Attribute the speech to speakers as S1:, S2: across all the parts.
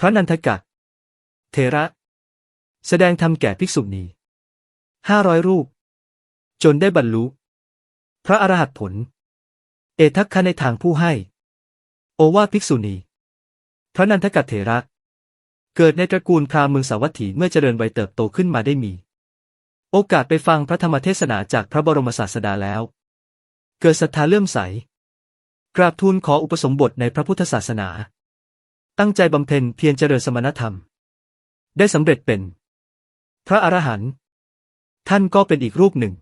S1: พระนันทกะ เทระ แสดงธรรมแก่ภิกษุณีห้าร้อยรูป จนได้บรรลุ พระอรหัตผล เอทัคคะในทางผู้ให้ โอวาภิกษุณี พระนันทกะเถระ เกิดในตระกูลพราหมณ์เมืองสาวัตถีเมื่อเจริญวัยเติบโตขึ้นมาได้มี โอกาสไปฟังพระธรรมเทศนาจากพระบรมศาสดาแล้ว เกิดศรัทธาเลื่อมใส กราบทูลขออุปสมบทในพระพุทธศาสนา ตั้งใจบำเพ็ญเพียรเจริญสมณธรรม ได้สำเร็จเป็น พระอรหันต์ท่านก็เป็นอีกรูปหนึ่ง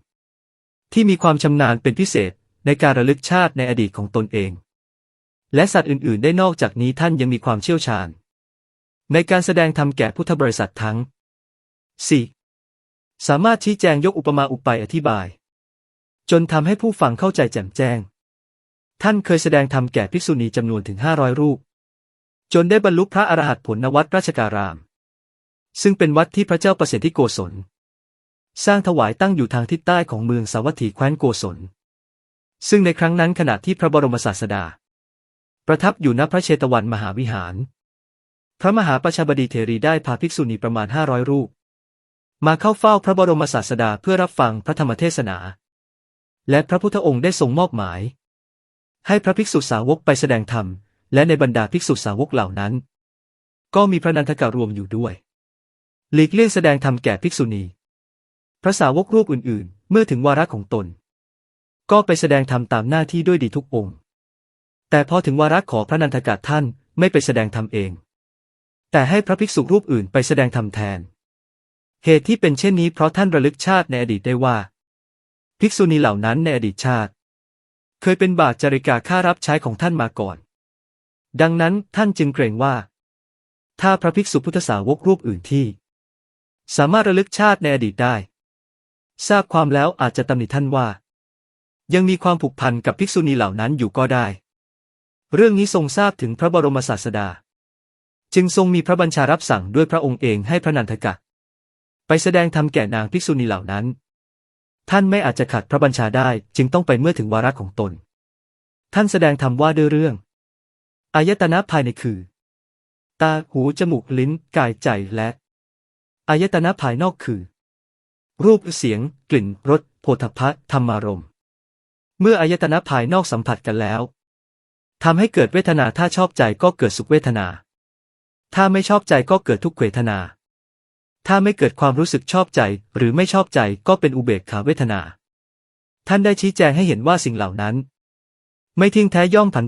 S1: ที่มีความชำนาญเป็นพิเศษในการระลึกชาติในอดีตของตนเอง และสัตว์อื่น ๆ ได้นอกจากนี้ท่านยังมีความเชี่ยวชาญ ในการแสดงธรรมแก่พุทธบริษัททั้ง 4. สามารถชี้แจงยกอุปมาอุปไปอธิบาย จนทำให้ผู้ฟังเข้าใจแจ่มแจ้ง ท่านเคยแสดงธรรมแก่ภิกษุณีจำนวนถึง 500 รูป จนได้บรรลุพระอรหัตผลณวัดราชการาม ซึ่งเป็นวัดที่พระเจ้าประสิทธิโกศล สร้างถวายตั้งอยู่ทางทิศใต้ของเมืองสาวัตถีแคว้นโกศล ซึ่งในครั้งนั้นขณะที่พระบรมศาสดา ประทับอยู่ณพระเชตวันมหาวิหาร พระมหาประชาบดีเทรีได้พาภิกษุณีประมาณ500รูป มาเข้าเฝ้าพระบรมศาสดาเพื่อรับฟังพระธรรมเทศนา และพระพุทธองค์ได้ทรงมอบหมาย ให้พระภิกษุสาวกไปแสดงธรรม และในบรรดาภิกษุสาวกเหล่านั้น ก็มีพระนันทกะรวมอยู่ด้วย หลีกเลี่ยงแสดงธรรมแก่ภิกษุณี พระสาวกรูปอื่นๆ เมื่อถึงวาระของตน ก็ไปแสดงธรรมตามหน้าที่ด้วยดีทุกองค์ แต่พอถึงวาระขอพระนันทกะท่านไม่ไปแสดงธรรมเอง แต่ให้พระภิกษุรูปอื่นไปแสดงธรรมแทน เหตุที่เป็นเช่นนี้เพราะท่านระลึกชาติในอดีตได้ว่า ภิกษุณีเหล่านั้นในอดีตชาติ เคยเป็นบาทจาริกาค่ารับใช้ของท่านมาก่อน ดังนั้นท่านจึงเกรงว่า ถ้าพระภิกษุพุทธสาวกรูปอื่นที่ สามารถระลึกชาติในอดีตได้ ทราบความแล้วอาจจะตำหนิท่านว่า ยังมีความผูกพันกับภิกษุณีเหล่านั้นอยู่ก็ได้ เรื่องนี้ทรงทราบถึงพระบรมศาสดา จึงทรงมีพระบัญชารับสั่งด้วยพระองค์เองให้พระนันทกะ ไปแสดงธรรมแก่นางภิกษุณีเหล่านั้น ท่านไม่อาจจะขัดพระบัญชาได้จึงต้องไปเมื่อถึงวาระของตน ท่านแสดงธรรมว่าด้วยเรื่อง อายตนะภายในคือ ตา หู จมูก ลิ้น กาย ใจ และ อายตนะภายนอกคือ รูป เสียง กลิ่น รส โผฏฐัพพะธรรมารมณ์เมื่ออายตนะภายนอกสัมผัสกันแล้วทำให้เกิดเวทนา ถ้าชอบใจก็เกิดสุขเวทนา ถ้าไม่ชอบใจก็เกิดทุกขเวทนา ถ้าไม่เกิดความรู้สึกชอบใจ หรือไม่ชอบใจก็เป็นอุเบกขาเวทนา ท่านได้ชี้แจงให้เห็นว่าสิ่งเหล่านั้น ไม่ทิ้งแท้ย่อมผัน